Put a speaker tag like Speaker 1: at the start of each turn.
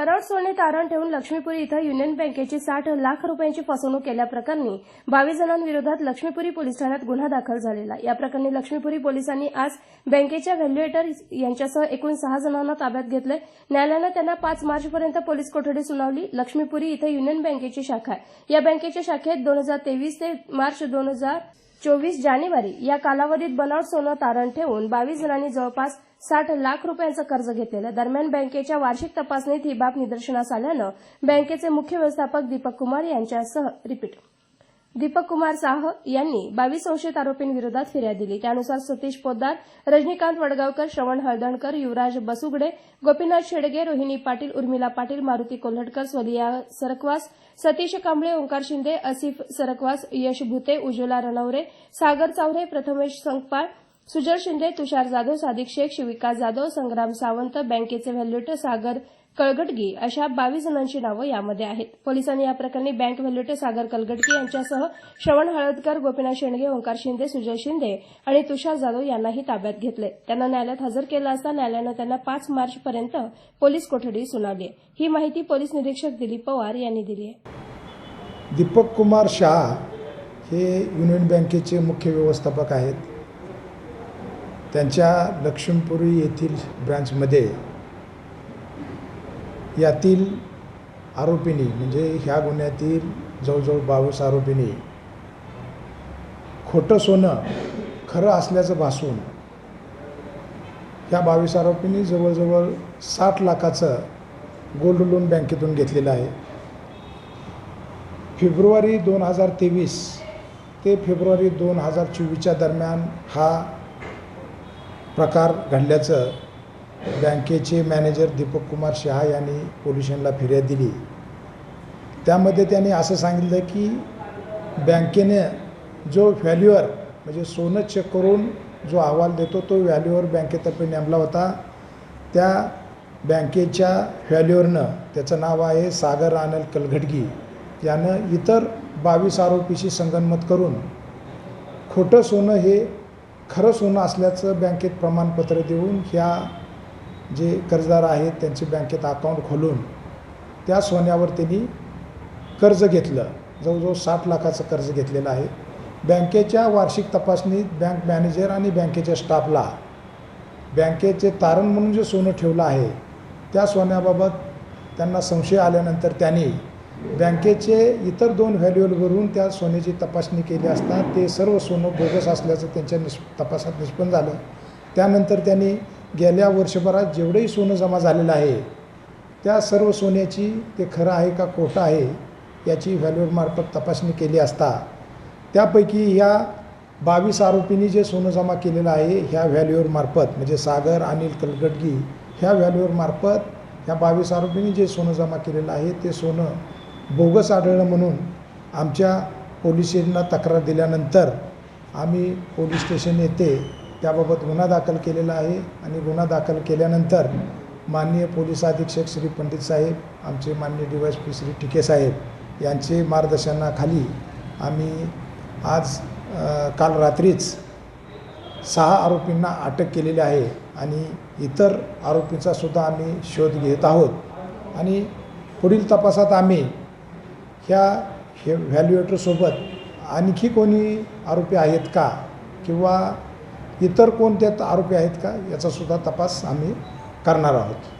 Speaker 1: बनावट सोने तारण ठेवून लक्ष्मीपुरी इथं युनियन बँकेची साठ लाख रुपयांची फसवणूक केल्याप्रकरणी बावीस जणांविरोधात लक्ष्मीपुरी पोलीस ठाण्यात गुन्हा दाखल झालेला. या प्रकरणी लक्ष्मीपुरी पोलिसांनी आज बँकेच्या व्हॅल्युएटर यांच्यासह एकूण सहा जणांना ताब्यात घेतलं न्यायालयानं त्यांना पाच मार्चपर्यंत पोलीस कोठडी सुनावली. लक्ष्मीपुरी इथं युनियन बँकेची शाखा आहे. या बँकेच्या शाखेत दोन हजार तेवीस ते मार्च दोन हजार चोवीस जानेवारी या कालावधीत बनावट सोनं तारण ठेवून बावीस जणांनी जवळपास साठ लाख रुपयांचं कर्ज घेतलेलं. दरम्यान बँकेच्या वार्षिक तपासणीत ही बाब निदर्शनास आल्यानं बँकेचे मुख्य व्यवस्थापक दीपक कुमार यांच्यासह रिपीट दीपक कुमार साह यांनी बावीस संशयित आरोपींविरोधात फिर्याद दिली. त्यानुसार सतीश पोद्दार रजनीकांत वडगावकर श्रवण हळदणकर युवराज बसुगडे गोपीनाथ शेडगे रोहिणी पाटील उर्मिला पाटील मारुती कोल्हटकर स्वलिया सरकवास सतीश कांबळे ओंकार शिंदे असिफ सरकवास यश भुते उज्ज्वला रणवरे सागर चावरे प्रथमेश संकपाळ सुजल शिंदे तुषार जाधव सादिक शेख शिविका जाधव संग्राम सावंत बँकेचे व्हॅल्युएटर सागर कळगटगी अशा बावीस जणांची नावं यामध्ये आहेत. पोलिसांनी या प्रकरणी बँक व्हॅल्युटे सागर कलगटगी यांच्यासह श्रवण हळदकर गोपीनाथ शेंडगे ओंकार शिंदे सुजय शिंदे आणि तुषार जाधव यांनाही ताब्यात घेतले. त्यांना न्यायालयात हजर केलं असता न्यायालयानं त्यांना पाच मार्चपर्यंत पोलीस कोठडी सुनावली ही माहिती पोलीस निरीक्षक दिलीप पवार यांनी दिली आहे.
Speaker 2: दीपक कुमार शाह हे युनियन बँकेचे मुख्य व्यवस्थापक आहेत. त्यांच्या लक्ष्मीपुरी येथील ब्रँचमध्ये यातील आरोपींनी म्हणजे ह्या गुन्ह्यातील जवळजवळ बावीस आरोपींनी खोटं सोनं खरं असल्याचं भासून ह्या बावीस आरोपींनी जवळजवळ साठ लाखाचं गोल्ड लोन बँकेतून घेतलेलं आहे. फेब्रुवारी दोन हजार तेवीस ते फेब्रुवारी दोन हजार चोवीसच्या दरम्यान हा प्रकार घडल्याचं बँकेचे मॅनेजर दीपक कुमार शहा यांनी पोल्युशनला फिर्याद दिली. त्यामध्ये त्यांनी असं सांगितलं की बँकेने जो व्हॅल्युअर म्हणजे सोनं चेक करून जो अहवाल देतो तो व्हॅल्युअर बँकेतर्फे नेमला होता. त्या बँकेच्या व्हॅल्युअरनं त्याचं नाव आहे सागर आनल कलघटगी. यानं इतर बावीस आरोपीशी संगनमत करून खोटं सोनं हे खरं सोनं असल्याचं बँकेत प्रमाणपत्र देऊन ह्या जे कर्जदार आहेत त्यांचे बँकेत अकाउंट खोलून त्या सोन्यावर त्यांनी कर्ज घेतलं. जवळजवळ साठ लाखाचं कर्ज घेतलेलं आहे. बँकेच्या वार्षिक तपासणीत बँक मॅनेजर आणि बँकेच्या स्टाफला बँकेचे तारण म्हणून जे सोनं ठेवलं आहे त्या सोन्याबाबत त्यांना संशय आल्यानंतर त्यांनी बँकेचे इतर दोन व्हॅल्युअलवरून त्या सोन्याची तपासणी केली असता ते सर्व सोनं बोगस असल्याचं त्यांच्या निष् तपासात निष्पन्न झालं. त्यानंतर त्यांनी गेल्या वर्षभरात जेवढंही सोनं जमा झालेलं आहे त्या सर्व सोन्याची ते खरं आहे का खोटं आहे याची व्हॅल्युअरमार्फत तपासणी केली असता त्यापैकी ह्या बावीस आरोपींनी जे सोनं जमा केलेलं आहे ह्या व्हॅल्युअरमार्फत म्हणजे सागर अनिल कलगटगी ह्या व्हॅल्युअरमार्फत ह्या बावीस आरोपींनी जे सोनं जमा केलेलं आहे ते सोनं बोगस आढळलं म्हणून आमच्या पोलिसांना तक्रार दिल्यानंतर आम्ही पोलीस स्टेशन येथे त्याबाबत गुन्हा दाखल केलेला आहे आणि गुन्हा दाखल केल्यानंतर माननीय पोलीस अधीक्षक श्री पंडित साहेब आमचे माननीय D Y P Shri Tike साहेब यांचे मार्गदर्शनाखाली आम्ही आज काल रात्रीच सहा आरोपींना अटक केलेली आहे आणि इतर आरोपींचा सुद्धा आम्ही शोध घेत आहोत. आणि पुढील तपासात आम्ही ह्या हे व्हॅल्युएटरसोबत आणखी कोणी आरोपी आहेत का? किंवा इतर कोण त्यात आरोपी आहेत का? याचासुद्धा तपास आम्ही करणार आहोत.